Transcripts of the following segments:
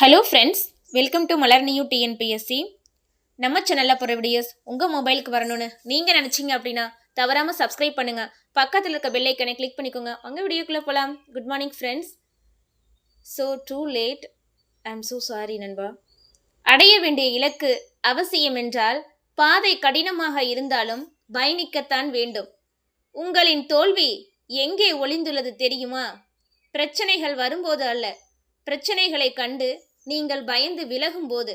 Hello friends welcome to Malar new TNPSC நம்ம சேனலில் போகிற வீடியோஸ் உங்கள் மொபைலுக்கு வரணும்னு நீங்கள் நினச்சிங்க அப்படின்னா தவறாமல் சப்ஸ்கிரைப் பண்ணுங்கள் பக்கத்தில் இருக்க பெல்லைக்கனை கிளிக் பண்ணிக்கோங்க. உங்கள் வீடியோக்குள்ளே போகலாம் good morning friends so too late I am so sorry நண்பா. அடைய வேண்டிய இலக்கு அவசியம் என்றால் பாதை கடினமாக இருந்தாலும் பயணிக்கத்தான் வேண்டும். உங்களின் தோல்வி எங்கே ஒளிந்துள்ளது தெரியுமா? பிரச்சனைகள் வரும்போது அல்ல. பிரச்சனைகளை கண்டு நீங்கள் பயந்து விலகும்போது.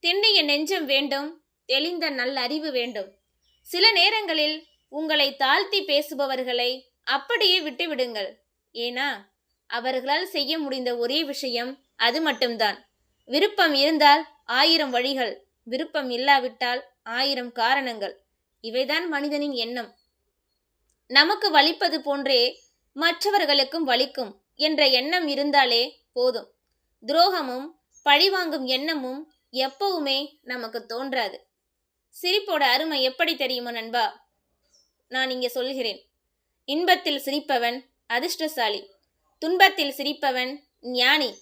திண்ணிய நெஞ்சம் வேண்டும் தெளிந்த நல்லறிவு வேண்டும். சில நேரங்களில் உங்களை தாழ்த்தி பேசுபவர்களை அப்படியே விட்டுவிடுங்கள். ஏனா அவர்களால் செய்ய முடிந்த ஒரே விஷயம் அது மட்டும்தான். விருப்பம் இருந்தால் ஆயிரம் வழிகள் விருப்பம் இல்லாவிட்டால் ஆயிரம் காரணங்கள். இவைதான் மனிதனின் எண்ணம். நமக்கு வலிப்பது போன்றே மற்றவர்களுக்கும் வலிக்கும் என்ற எண்ணம் இருந்தாலே போதும். துரோகமும் பழிவாங்கும் எண்ணமும் எப்பவுமே நமக்கு தோன்றாது. சிரிப்போட அருமை எப்படி தெரியுமோ நண்பா? நான் இங்கே சொல்கிறேன். இன்பத்தில் சிரிப்பவன் அதிர்ஷ்டசாலி. துன்பத்தில் சிரிப்பவன் ஞானி.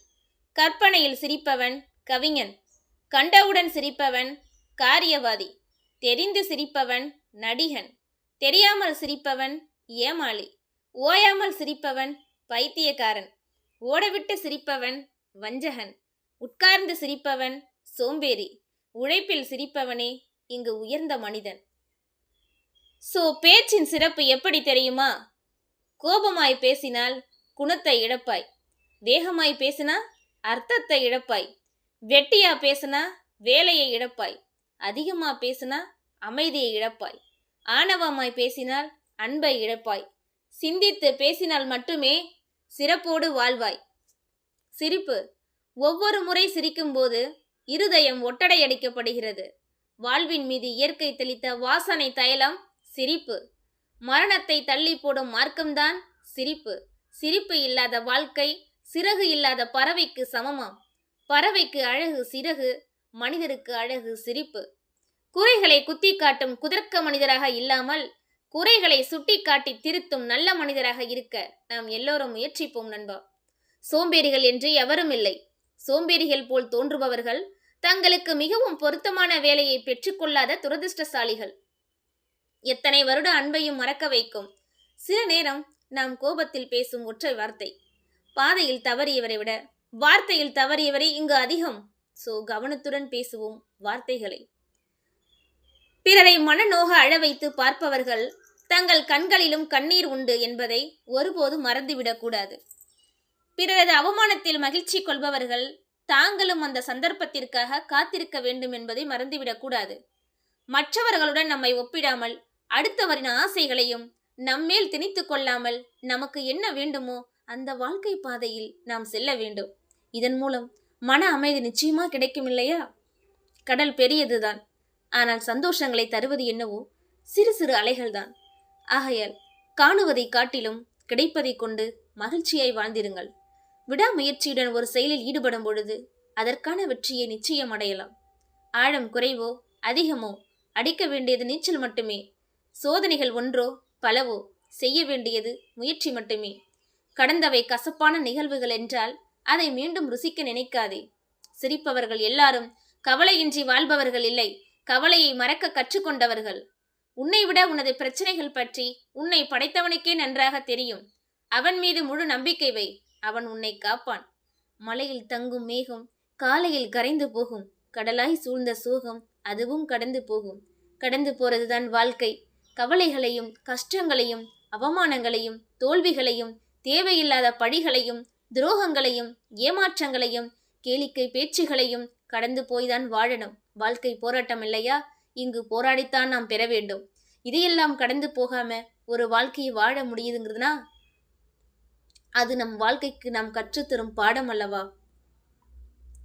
கற்பனையில் சிரிப்பவன் கவிஞன். கண்டவுடன் சிரிப்பவன் காரியவாதி. தெரிந்து சிரிப்பவன் நடிகன். தெரியாமல் சிரிப்பவன் ஏமாளி. ஓயாமல் சிரிப்பவன் பைத்தியக்காரன். ஓடவிட்டு சிரிப்பவன் வஞ்சகன். உட்கார்ந்து சிரிப்பவன் சோம்பேறி. உழைப்பில் சிரிப்பவனே இங்கு உயர்ந்த மனிதன். சோ பேச்சின் சிறப்பு எப்படி தெரியுமா? கோபமாய் பேசினால் குணத்தை இழப்பாய். வேகமாய் பேசினா அர்த்தத்தை இழப்பாய். வெட்டியா பேசினா வேலையை இழப்பாய். அதிகமா பேசினா அமைதியை இழப்பாய். ஆணவமாய் பேசினால் அன்பை இழப்பாய். சிந்தித்து பேசினால் மட்டுமே சிறப்போடு வாழ்வாய். சிரிப்பு. ஒவ்வொரு முறை சிரிக்கும்போது இருதயம் ஒட்டடையடிக்கப்படுகிறது. வாழ்வின் மீது இயற்கை தெளித்த வாசனை தைலம் சிரிப்பு. மரணத்தை தள்ளி போடும் மார்க்கம்தான் சிரிப்பு. சிரிப்பு இல்லாத வாழ்க்கை சிறகு இல்லாத பறவைக்கு சமமாம். பறவைக்கு அழகு சிறகு மனிதருக்கு அழகு சிரிப்பு. குறைகளை குத்தி காட்டும் குதர்க்க மனிதராக இல்லாமல் குறைகளை சுட்டி காட்டி திருத்தும் நல்ல மனிதராக இருக்க நாம் எல்லோரும் முயற்சிப்போம் நண்பா. சோம்பேறிகள் என்று எவரும் இல்லை. சோம்பேறிகள் போல் தோன்றுபவர்கள் தங்களுக்கு மிகவும் பொருத்தமான வேலையை பெற்றுக்கொள்ளாத துரதிருஷ்டசாலிகள். எத்தனை வருட அன்பையும் மறக்க வைக்கும். சில நேரம் நாம் கோபத்தில் பேசும் ஒற்றை வார்த்தை. பாதையில் தவறியவரை விட வார்த்தையில் தவறியவரை இங்கு அதிகம். சோ கவனத்துடன் பேசுவோம் வார்த்தைகளை. பிறரை மனநோக அழ வைத்து பார்ப்பவர்கள் தங்கள் கண்களிலும் கண்ணீர் உண்டு என்பதை ஒருபோதும் மறந்துவிடக்கூடாது பிறரது அவமானத்தில் மகிழ்ச்சி கொள்பவர்கள் தாங்களும் அந்த சந்தர்ப்பத்திற்காக காத்திருக்க வேண்டும் என்பதை மறந்துவிடக்கூடாது மற்றவர்களுடன் நம்மை ஒப்பிடாமல் அடுத்தவரின் ஆசைகளையும் நம்மேல் திணித்து கொள்ளாமல் நமக்கு என்ன வேண்டுமோ அந்த வாழ்க்கை பாதையில் நாம் செல்ல வேண்டும். இதன் மூலம் மன அமைதி நிச்சயமா கிடைக்கும் இல்லையா? கடல் பெரியதுதான். ஆனால் சந்தோஷங்களை தருவது என்னவோ சிறு சிறு அலைகள்தான். ஆகையால் காணுவதை காட்டிலும் கிடைப்பதை கொண்டு மகிழ்ச்சியாய் வாழ்ந்திருங்கள். விடாமுயற்சியுடன் ஒரு செயலில் ஈடுபடும் பொழுது அதற்கான வெற்றியை நிச்சயம் அடையலாம். ஆழம் குறைவோ அதிகமோ அடிக்க வேண்டியது நீச்சல் மட்டுமே. சோதனைகள் ஒன்றோ பலவோ செய்ய வேண்டியது முயற்சி மட்டுமே. கடந்தவை கசப்பான நிகழ்வுகள் என்றால் அதை மீண்டும் ருசிக்க நினைக்காதே. சிரிப்பவர்கள் எல்லாரும் கவலையின்றி வாழ்பவர்கள் இல்லை கவலையை மறக்க கற்றுக்கொண்டவர்கள். உன்னை விட உனது பிரச்சனைகள் பற்றி உன்னை படைத்தவனுக்கே நன்றாக தெரியும். அவன் மீது முழு நம்பிக்கை வை. அவன் உன்னை காப்பான். மலையில் தங்கும் மேகம் காலையில் கரைந்து போகும். கடலாய் சூழ்ந்த சோகம் அதுவும் கடந்து போகும். கடந்து போறதுதான் வாழ்க்கை. கவலைகளையும் கஷ்டங்களையும் அவமானங்களையும் தோல்விகளையும் தேவையில்லாத பழிகளையும் துரோகங்களையும் ஏமாற்றங்களையும் கேளிக்கை பேச்சுகளையும் கடந்து போய்தான் வாழணும். வாழ்க்கை போராட்டம் இல்லையா? இங்கு போராடித்தான் நாம் பெற வேண்டும். இதையெல்லாம் கடந்து போகாம ஒரு வாழ்க்கையை வாழ முடியுதுங்கிறதுனா அது நம் வாழ்க்கைக்கு நாம் கற்றுத்தரும் பாடம் அல்லவா?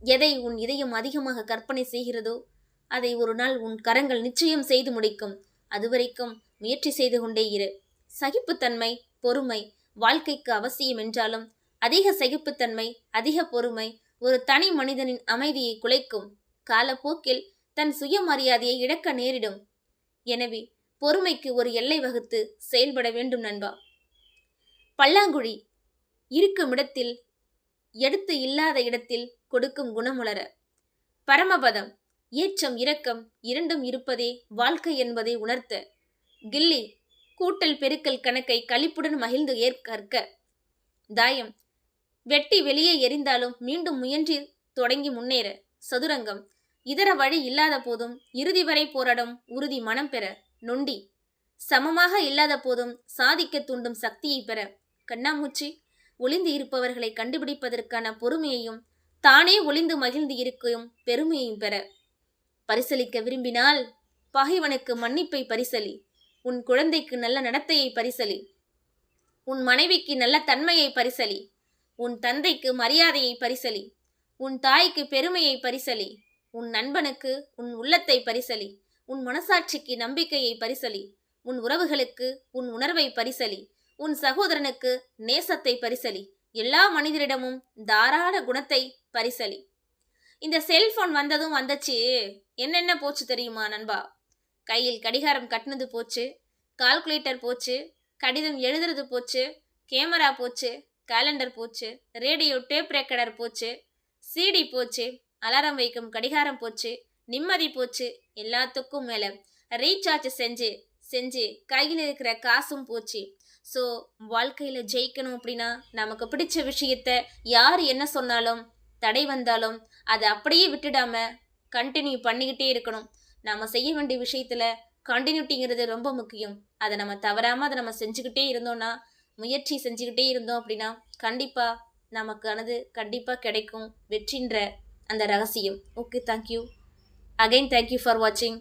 எதை உன் இதயம் அதிகமாக கற்பனை செய்கிறதோ அதை ஒரு நாள் உன் கரங்கள் நிச்சயம் செய்து முடிக்கும். அதுவரைக்கும் முயற்சி செய்து கொண்டே இரு. சகிப்புத்தன்மை பொறுமை வாழ்க்கைக்கு அவசியம் என்றாலும் அதிக சகிப்புத்தன்மை அதிக பொறுமை ஒரு தனி மனிதனின் அமைதியை குலைக்கும். காலப்போக்கில் தன் சுயமரியாதையை இழக்க நேரிடும். எனவே பொறுமைக்கு ஒரு எல்லை வகுத்து செயல்பட வேண்டும் நண்பா. பல்லாங்குழி இருக்கும் இடத்தில் எடுத்து இல்லாத இடத்தில் கொடுக்கும் குணமுளர. பரமபதம் ஏச்சம் இரக்கம் இரண்டும் இருப்பதே வாழ்க்கை என்பதை உணர்த்த. கில்லி கூட்டல் பெருக்கல் கணக்கை களிப்புடன் மகிழ்ந்து ஏற்கற்க தாயம் வெட்டி வெளியே எரிந்தாலும் மீண்டும் முயன்றி தொடங்கி முன்னேற. சதுரங்கம் இதர வழி இல்லாத போதும் இறுதி வரை போராடும் உறுதி மனம் பெற. நொண்டி சமமாக இல்லாத போதும் சாதிக்க தூண்டும் சக்தியை பெற. கண்ணாமூச்சி ஒளிந்து இருப்பவர்களை கண்டுபிடிப்பதற்கான பொறுமையையும் தானே ஒளிந்து மகிழ்ந்து இருக்கும் பெருமையையும் பெற. பரிசலிக்க விரும்பினால் பகைவனுக்கு மன்னிப்பை பரிசலி. உன் குழந்தைக்கு நல்ல நடத்தையை பரிசலி. உன் மனைவிக்கு நல்ல தன்மையை பரிசலி. உன் தந்தைக்கு மரியாதையை பரிசலி. உன் தாய்க்கு பெருமையை பரிசலி. உன் நண்பனுக்கு உன் உள்ளத்தை பரிசலி. உன் மனசாட்சிக்கு நம்பிக்கையை பரிசலி. உன் உறவுகளுக்கு உன் உணர்வை பரிசலி. உன் சகோதரனுக்கு நேசத்தை பரிசலி. எல்லா மனிதரிடமும் தாராள குணத்தை பரிசலி. இந்த செல்போன் வந்ததும் வந்துச்சு. என்னென்ன போச்சு தெரியுமா நண்பா? கையில் கடிகாரம் கட்டினது போச்சு கால்குலேட்டர் போச்சு கடிதம் எழுதுறது போச்சு கேமரா போச்சு கேலண்டர் போச்சு ரேடியோ டேப் ரெக்கடர் போச்சு சிடி போச்சு அலாரம் வைக்கும் கடிகாரம் போச்சு நிம்மதி போச்சு எல்லாத்துக்கும் மேலே ரீசார்ஜ் செஞ்சு செஞ்சு கையில் இருக்கிற காசும் போச்சு. ஸோ வாழ்க்கையில் ஜெயிக்கணும் அப்படின்னா நமக்கு பிடிச்ச விஷயத்த யார் என்ன சொன்னாலும் தடை வந்தாலும் அதை அப்படியே விட்டுடாம கண்டினியூ பண்ணிக்கிட்டே இருக்கணும். நாம் செய்ய வேண்டிய விஷயத்தில் கண்டினியூட்டிங்கிறது ரொம்ப முக்கியம். அதை நம்ம தவறாமல் அதை நம்ம செஞ்சுக்கிட்டே இருந்தோம்னா முயற்சி செஞ்சுக்கிட்டே இருந்தோம் அப்படின்னா கண்டிப்பாக நமக்கானது கண்டிப்பாக கிடைக்கும். வெற்றின்ற அந்த ரகசியம். Okay thank you again thank you for வாட்சிங்